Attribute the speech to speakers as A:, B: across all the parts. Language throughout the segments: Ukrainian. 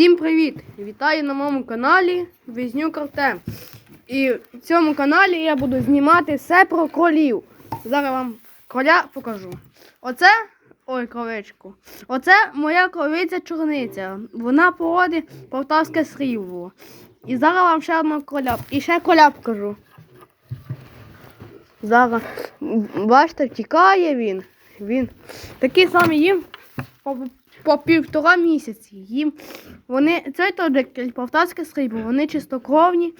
A: Всім привіт! Вітаю на моєму каналі Візнюк Артем. І в цьому каналі я буду знімати все про кролів. Зараз вам кроля покажу. Оце. Ой, кровичку. Оце моя кровиця чорниця. Вона породи полтавське срібло. І зараз вам ще одного кроля. І ще кроля покажу. Зараз. Бачите, втікає він. Він такий самий їм по, півтора місяці. Їм вони це теж полтавське срібло, вони чистокровні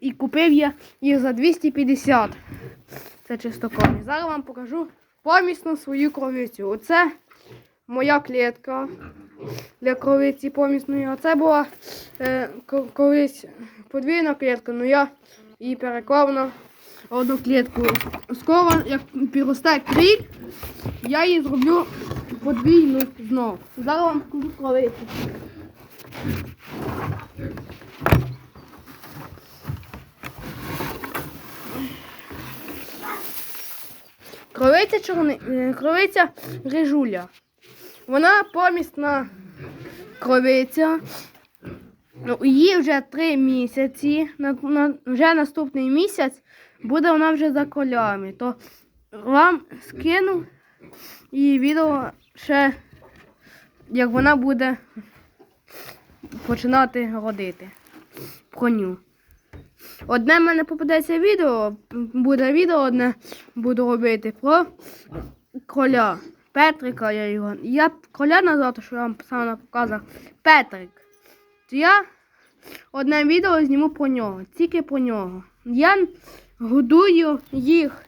A: і купив я їх за 250. Це чистокровні. Зараз вам покажу помісну свою кровицю. Оце моя клітка для кровиці помісної. Оце була е, колись подвійна клітка, але я її переклав на одну клітку. Скоро, як підросте кріль, я її зроблю подвійну знов. Зараз вам покажу кровицю. Кровиця чорни... е, кровиця рижуля. Вона помісна кровиця. Ну, Їй вже три місяці. Вже наступний місяць буде вона вже за колями. То вам скину і відео ще, як вона буде починати родити. Про ню. Одне в мене попадеться відео, буде відео одне буду робити про кроля. Петрика я його. Я б кроля назвав, що я вам писав на показах. Петрик. То я одне відео зніму про нього, тільки про нього. Я годую їх,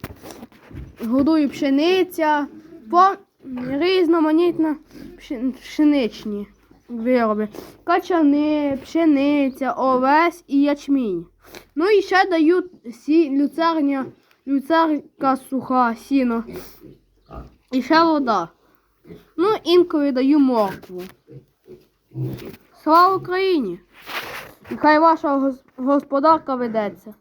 A: годую пшениця, по різноманітно пшеничні вироби. Качани, пшениця, овес і ячмінь. Ну і ще даю сі, люцерня, люцерка суха, сіно. І ще вода. Ну, інколи даю моркву. Слава Україні! І хай ваша господарка ведеться.